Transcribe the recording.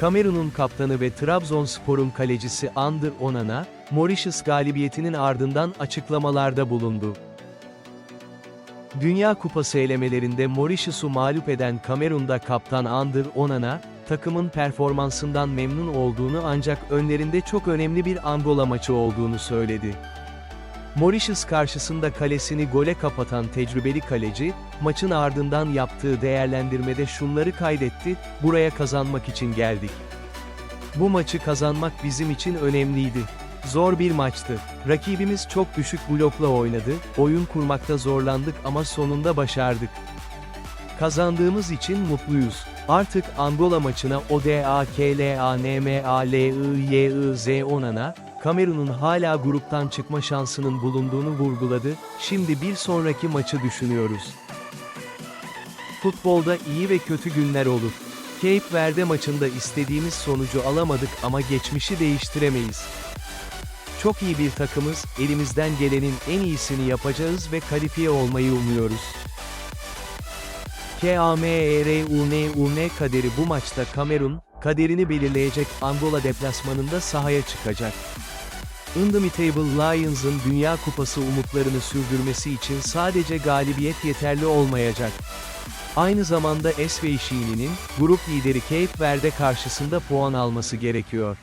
Kamerun'un kaptanı ve Trabzonspor'un kalecisi Andır Onana, Mauritius galibiyetinin ardından açıklamalarda bulundu. Dünya Kupası elemelerinde Mauritius'u mağlup eden Kamerun'da kaptan Andır Onana, takımın performansından memnun olduğunu ancak önlerinde çok önemli bir Angola maçı olduğunu söyledi. Mauritius karşısında kalesini gole kapatan tecrübeli kaleci, maçın ardından yaptığı değerlendirmede şunları kaydetti, buraya kazanmak için geldik. Bu maçı kazanmak bizim için önemliydi. Zor bir maçtı. Rakibimiz çok düşük blokla oynadı, oyun kurmakta zorlandık ama sonunda başardık. Kazandığımız için mutluyuz. Artık Angola maçına ODAKLANMALIYIZ Onana, Kamerun'un hala gruptan çıkma şansının bulunduğunu vurguladı, şimdi bir sonraki maçı düşünüyoruz. Futbolda iyi ve kötü günler olur. Cape Verde maçında istediğimiz sonucu alamadık ama geçmişi değiştiremeyiz. Çok iyi bir takımız, elimizden gelenin en iyisini yapacağız ve kalifiye olmayı umuyoruz. KAMERUNUN kaderi bu maçta Kamerun, kaderini belirleyecek Angola deplasmanında sahaya çıkacak. Indomitable Lions'ın Dünya Kupası umutlarını sürdürmesi için sadece galibiyet yeterli olmayacak. Aynı zamanda Esveyşini'nin, grup lideri Cape Verde karşısında puan alması gerekiyor.